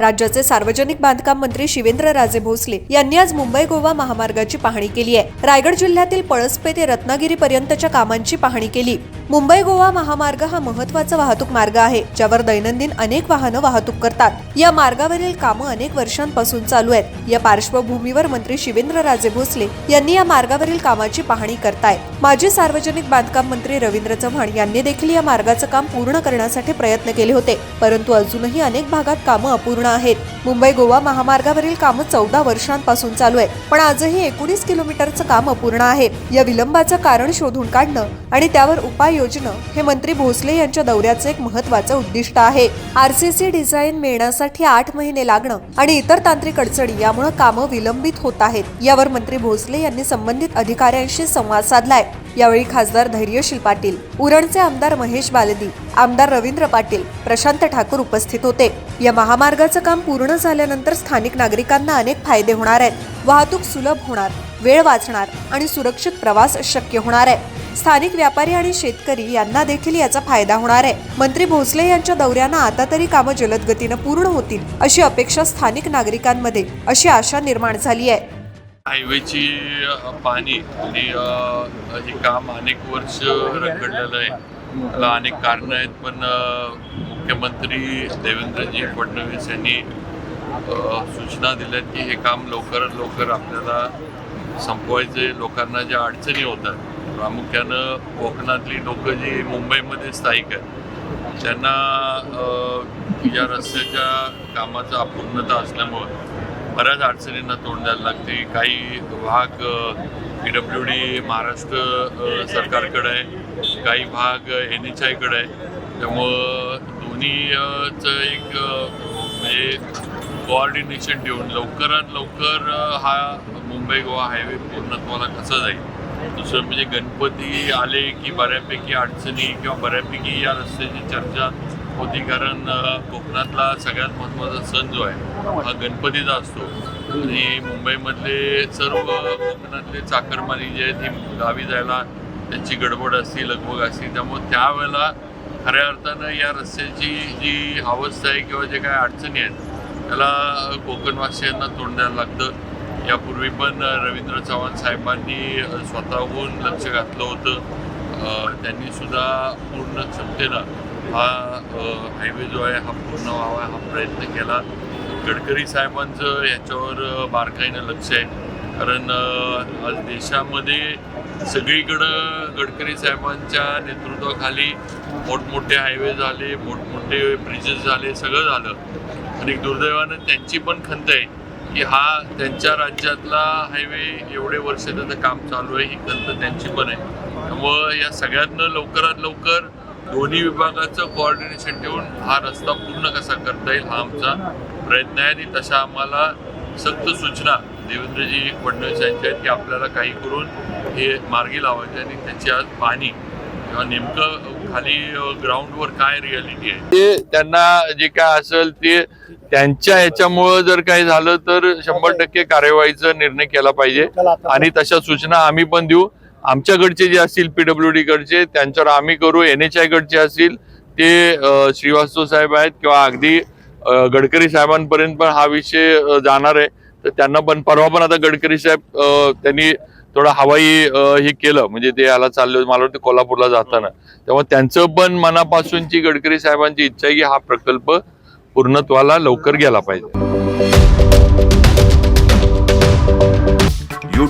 राज्याचे सार्वजनिक बांधकाम मंत्री शिवेंद्रराजे भोसले यांनी आज मुंबई गोवा महामार्गाची पाहणी केली आहे. रायगड जिल्ह्यातील पळसपे ते रत्नागिरी पर्यंतच्या कामांची पाहणी केली. मुंबई गोवा महामार्ग हा महत्त्वाचा वाहतूक मार्ग आहे ज्यावर दैनंदिन अनेक वाहनं वाहतूक करतात. या मार्गावरील कामं अनेक वर्षांपासून चालू आहेत. या पार्श्वभूमीवर मंत्री शिवेंद्रराजे भोसले यांनी या मार्गावरील कामाची पाहणी करताय. माजी सार्वजनिक बांधकाम मंत्री रवींद्र चव्हाण यांनी देखील या मार्गाचं काम पूर्ण करण्यासाठी प्रयत्न केले होते परंतु अजूनही अनेक भागात कामं अपूर्ण आहेत. मुंबई गोवा महामार्गावरील कामं चौदा वर्षांपासून चालू आहेत. पण आजही एकोणीस किलोमीटरचं काम अपूर्ण आहे. या विलंबाचं कारण शोधून काढणं आणि त्यावर उपाय योजणं हे मंत्री भोसले यांच्या दौऱ्याचं एक महत्वाचं उद्दिष्ट आहे. आरसीसी डिझाईन मिळण्यासाठी आठ महिने लागणं आणि इतर तांत्रिक अडचणी यामुळे कामं विलंबित होत आहेत. यावर मंत्री भोसले यांनी संबंधित अधिकाऱ्यांशी संवाद साधलाय. यावेळी खासदार धैर्यशील पाटील उरणचे आमदार महेश बालदी आमदार रवींद्र पाटील प्रशांत ठाकूर उपस्थित होते. या महामार्गाचं काम पूर्ण झाल्यानंतर स्थानिक नागरिकांना अनेक फायदे होणार आहेत. वाहतूक सुलभ होणार वेळ वाचणार आणि सुरक्षित प्रवास शक्य होणार आहे. स्थानिक व्यापारी आणि शेतकरी यांना देखील याचा फायदा होणार आहे. मंत्री भोसले यांच्या दौऱ्यानं आता तरी कामं जलद गतीनं पूर्ण होतील अशी अपेक्षा स्थानिक नागरिकांमध्ये अशी आशा निर्माण झाली आहे. हायवेची पाणी पाहणी आणि हे काम अनेक वर्ष रखडलेलं आहे. त्याला अनेक कारणं आहेत पण मुख्यमंत्री देवेंद्रजी फडणवीस यांनी सूचना दिल्यात की हे काम लवकरात लवकर आपल्याला संपवायचे लोकांना ज्या अडचणी होतात प्रामुख्यानं कोकणातली लोक जी मुंबईमध्ये स्थायिक आहेत त्यांना या रस्त्याच्या कामाचा अपूर्णता असल्यामुळं बऱ्याच अडचणींना तोंड द्यायला लागते. काही भाग पी डब्ल्यू डी महाराष्ट्र सरकारकडे आहे. काही भाग एन एच आयकडे आहे. त्यामुळं दोन्हीचं एक म्हणजे कोऑर्डिनेशन ठेवून लवकरात लवकर हा मुंबई गोवा हायवे पूर्णत्वाला कसा जाईल. दुसरं म्हणजे गणपती आले की बऱ्यापैकी अडचणी किंवा बऱ्यापैकी या रस्त्याची चर्चा होती कारण कोकणातला सगळ्यात महत्त्वाचा सण जो आहे हा गणपतीचा असतो. आणि मुंबईमधले सर्व कोकणातले चाकरमानी जे आहेत ही गावी जायला त्यांची गडबड असते लगबग असते. त्यामुळे त्यावेळेला खऱ्या अर्थानं या रस्त्याची जी अवस्था आहे किंवा जे काही अडचणी आहेत त्याला कोकणवासियांना तोंड द्यायला लागतं. यापूर्वी पण रवींद्र चव्हाण साहेबांनी स्वतःहून लक्ष घातलं होतं. त्यांनीसुद्धा पूर्ण क्षमतेनं हा हायवे जो आहे हा पूर्ण व्हावा हा प्रयत्न केला. गडकरी साहेबांचं याच्यावर बारकाईनं लक्ष आहे. कारण आज देशामध्ये सगळीकडं गडकरी साहेबांच्या नेतृत्वाखाली मोठमोठे हायवे झाले मोठमोठे ब्रिजेस झाले सगळं झालं. आणि दुर्दैवानं त्यांची पण खंत आहे की हा त्यांच्या राज्यातला हायवे एवढे वर्ष त्याचं काम चालू आहे ही खंत त्यांची पण आहे. त्यामुळं या सगळ्यातनं लवकरात लवकर दोन्ही विभागाचं कोऑर्डिनेशन ठेवून हा रस्ता पूर्ण कसा करता येईल हा आमचा प्रयत्न आहे आणि तशा आम्हाला सक्त सूचना देवेंद्रजी फडणवीस यांच्या आहेत की आपल्याला काही करून हे मार्गी लावायचे आणि त्याची आज पाणी किंवा नेमकं खाली ग्राउंडवर काय रियालिटी आहे? ते त्यांना जे काय असेल ते त्यांच्या ह्याच्यामुळं जर काही झालं तर शंभर टक्के कार्यवाहीचा निर्णय केला पाहिजे. आणि तशा सूचना आम्ही पण देऊ. आमच्याकडचे जे असतील पीडब्ल्यू डी कडचे त्यांच्यावर आम्ही करू. एन एच आय कडचे असतील ते श्रीवास्तव साहेब आहेत किंवा अगदी गडकरी साहेबांपर्यंत पण हा विषय जाणार आहे. तर त्यांना पण परवा पण आता गडकरी साहेब त्यांनी थोडं हवाई हे केलं. म्हणजे ते याला चाललं मला वाटतं कोल्हापूरला जाताना. तेव्हा त्यांचं पण मनापासूनची गडकरी साहेबांची इच्छा आहे की हा प्रकल्प पूर्णत्वाला लवकर गेला पाहिजे.